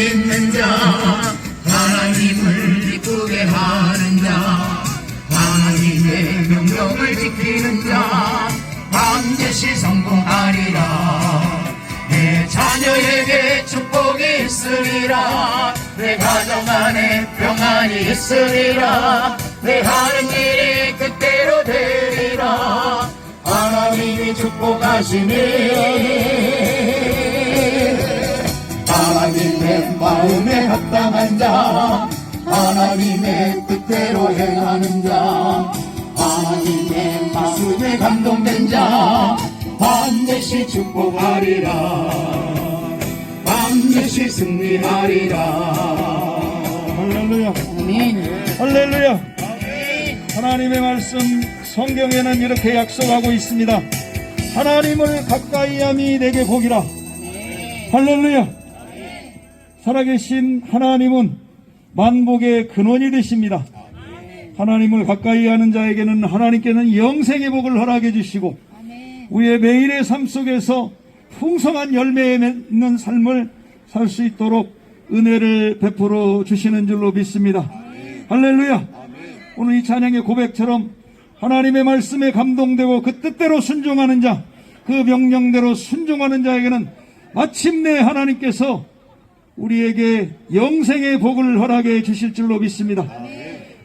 믿는 자 하나님을 기쁘게 하는 자 하나님의 명령을 지키는 자 반드시 성공하리라. 내 자녀에게 축복이 있으리라. 내 가정 안에 평안이 있으리라. 내 하는 일이 뜻대로 되리라. 하나님이 축복하시니 하나님의 마음에 합당한 자 하나님의 뜻대로 행하는 자 하나님의 말씀에 감동된 자 반드시 축복하리라 반드시 승리하리라 할렐루야. 아멘 할렐루야. 하나님의 말씀 성경에는 이렇게 약속하고 있습니다. 하나님을 가까이 함이 내게 복이라. 할렐루야. 살아계신 하나님은 만복의 근원이 되십니다. 하나님을 가까이 하는 자에게는 하나님께는 영생의 복을 허락해 주시고 우리의 매일의 삶 속에서 풍성한 열매에 맺는 삶을 살 수 있도록 은혜를 베풀어 주시는 줄로 믿습니다. 할렐루야. 오늘 이 찬양의 고백처럼 하나님의 말씀에 감동되고 그 뜻대로 순종하는 자, 그 명령대로 순종하는 자에게는 마침내 하나님께서 우리에게 영생의 복을 허락해 주실 줄로 믿습니다.